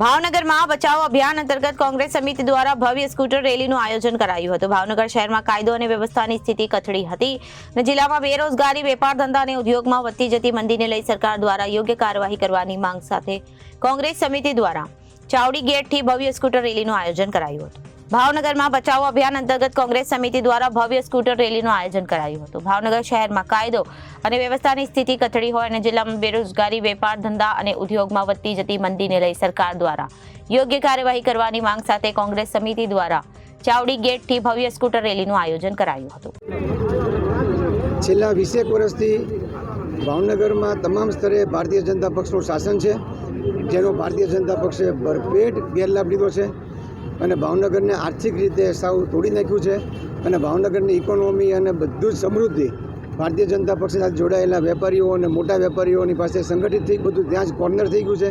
ભાવનગરમાં બચાવ અભિયાન અંતર્ગત કોંગ્રેસ સમિતિ દ્વારા ભવ્ય સ્કૂટર રેલીનું આયોજન કરાયું હતું. ભાવનગર શહેરમાં કાયદો અને વ્યવસ્થાની સ્થિતિ કથળી હતી અને જિલ્લામાં બેરોજગારી, વેપાર ધંધા અને ઉદ્યોગમાં વધતી જતી મંદીને લઈ સરકાર દ્વારા યોગ્ય કાર્યવાહી કરવાની માંગ સાથે કોંગ્રેસ સમિતિ દ્વારા ચાવડી ગેટથી ભવ્ય સ્કૂટર રેલીનું આયોજન કરાયું હતું. ભાવનગરમાં બચાવો અભિયાન અંતર્ગત કોંગ્રેસ સમિતિ દ્વારા ભવ્ય સ્કૂટર રેલીનું આયોજન કરાયું હતું. ભાવનગર શહેરમાં કાયદો અને વ્યવસ્થાની સ્થિતિ કથળી હોય અને જિલ્લામાં બેરોજગારી, વેપાર, ધંધા અને ઉદ્યોગમાં વધતી જતી મંદીને લઈ સરકાર દ્વારા યોગ્ય કાર્યવાહી કરવાની માંગ સાથે કોંગ્રેસ સમિતિ દ્વારા ચાવડી ગેટથી ભવ્ય સ્કૂટર રેલીનું આયોજન કરાયું હતું. છેલ્લા વીસેક વર્ષથી ભાવનગરમાં તમામ સ્તરે ભારતીય જનતા પક્ષનું શાસન છે. જેનો ભારતીય જનતા પક્ષે ભરપેટ ગેરલાભ લીધો છે. અને ભાવનગરને આર્થિક રીતે સાવ તોડી નાખ્યું છે. અને ભાવનગરની ઇકોનોમી અને બધું જ સમૃદ્ધિ ભારતીય જનતા પક્ષ સાથે જોડાયેલા વેપારીઓ અને મોટા વેપારીઓની પાસે સંગઠિત થઈ બધું ત્યાં જ કોર્નર થઈ ગયું છે.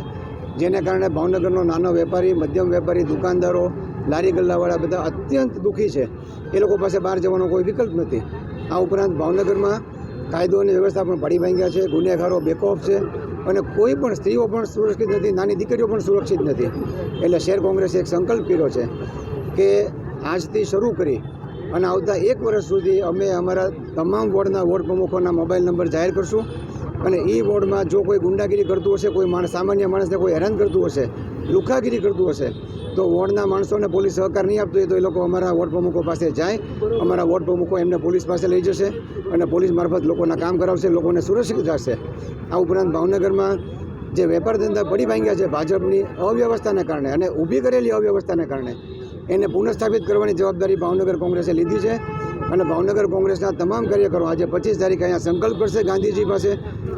જેને કારણે ભાવનગરનો નાનો વેપારી, મધ્યમ વેપારી, દુકાનદારો, લારી ગલ્લાવાળા બધા અત્યંત દુઃખી છે. એ લોકો પાસે બહાર જવાનો કોઈ વિકલ્પ નથી. આ ઉપરાંત ભાવનગરમાં કાયદો અને વ્યવસ્થા પણ પડી ભાંગ્યા છે. ગુનેગારો બેકઓફ છે. અને કોઈ પણ સ્ત્રીઓ પણ સુરક્ષિત નથી, નાની દીકરીઓ પણ સુરક્ષિત નથી. એટલે શહેર કોંગ્રેસે એક સંકલ્પ કર્યો છે કે આજથી શરૂ કરી અને આવતા એક વર્ષ સુધી અમે અમારા તમામ વોર્ડના વોર્ડ પ્રમુખોના મોબાઈલ નંબર જાહેર કરશું. અને એ વોર્ડમાં જો કોઈ ગુંડાગીરી કરતું હશે, કોઈ માણસ સામાન્ય માણસને કોઈ હેરાન કરતું હશે લુખાગીરી કરતું હશે. તો વોર્ડના માણસોને પોલીસ સહકાર નહીં આપતો હોય તો એ લોકો અમારા વોર્ડ પ્રમુખો પાસે જાય. અમારા વોર્ડ પ્રમુખો એમને પોલીસ પાસે લઈ જશે અને પોલીસ મારફત લોકોના કામ કરાવશે, લોકોને સુરક્ષિત રાખશે. આ ઉપરાંત ભાવનગરમાં જે વેપાર ધંધા પડી ભાંગ્યા છે ભાજપની અવ્યવસ્થાને કારણે અને ઊભી કરેલી અવ્યવસ્થાને કારણે, એને પુનઃસ્થાપિત કરવાની જવાબદારી ભાવનગર કોંગ્રેસે લીધી છે. અને ભાવનગર કોંગ્રેસના તમામ કાર્યકરો આજે પચીસ તારીખે અહીંયા સંકલ્પ કરશે ગાંધીજી પાસે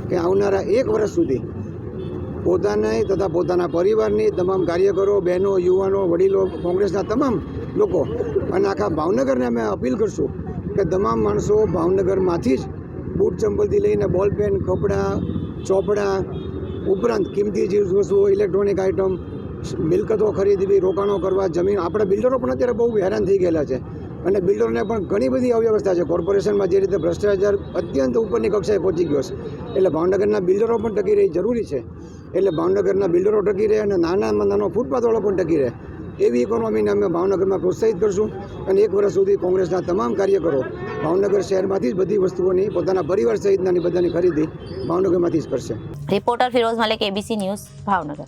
કે આવનારા એક વર્ષ સુધી પોતાને તથા પોતાના પરિવારની તમામ કાર્યકરો, બહેનો, યુવાનો, વડીલો, કોંગ્રેસના તમામ લોકો અને આખા ભાવનગરને અમે અપીલ કરશું કે તમામ માણસો ભાવનગરમાંથી જ બૂટ ચંપલથી લઈને બોલ પેન, કપડાં, ચોપડા ઉપરાંત કિંમતી ચીજ વસ્તુઓ, ઇલેક્ટ્રોનિક આઇટમ, મિલકતો ખરીદવી, રોકાણો કરવા, જમીન, આપણા બિલ્ડરો પણ અત્યારે બહુ હેરાન થઈ ગયેલા છે. અને બિલ્ડરોને પણ ઘણી બધી અવ્યવસ્થા છે. કોર્પોરેશનમાં જે રીતે ભ્રષ્ટાચાર અત્યંત ઉપરની કક્ષાએ પહોંચી ગયો છે. એટલે ભાવનગરના બિલ્ડરો પણ ટકી રહી જરૂરી છે. એટલે ભાવનગરના બિલ્ડરો ટકી રહે અને નાનામાં નાનો ફૂટપાથવાળો પણ ટકી રહે. એવી ઇકોનોમીને અમે ભાવનગરમાં પ્રોત્સાહિત કરશું અને એક વર્ષ સુધી કોંગ્રેસના તમામ કાર્યકરો ભાવનગર શહેરમાંથી જ બધી વસ્તુઓની પોતાના પરિવાર સહિતના બધાની ખરીદી ભાવનગરમાંથી જ કરશે. Reporter Firoz Malik ABC news, Bhavnagar.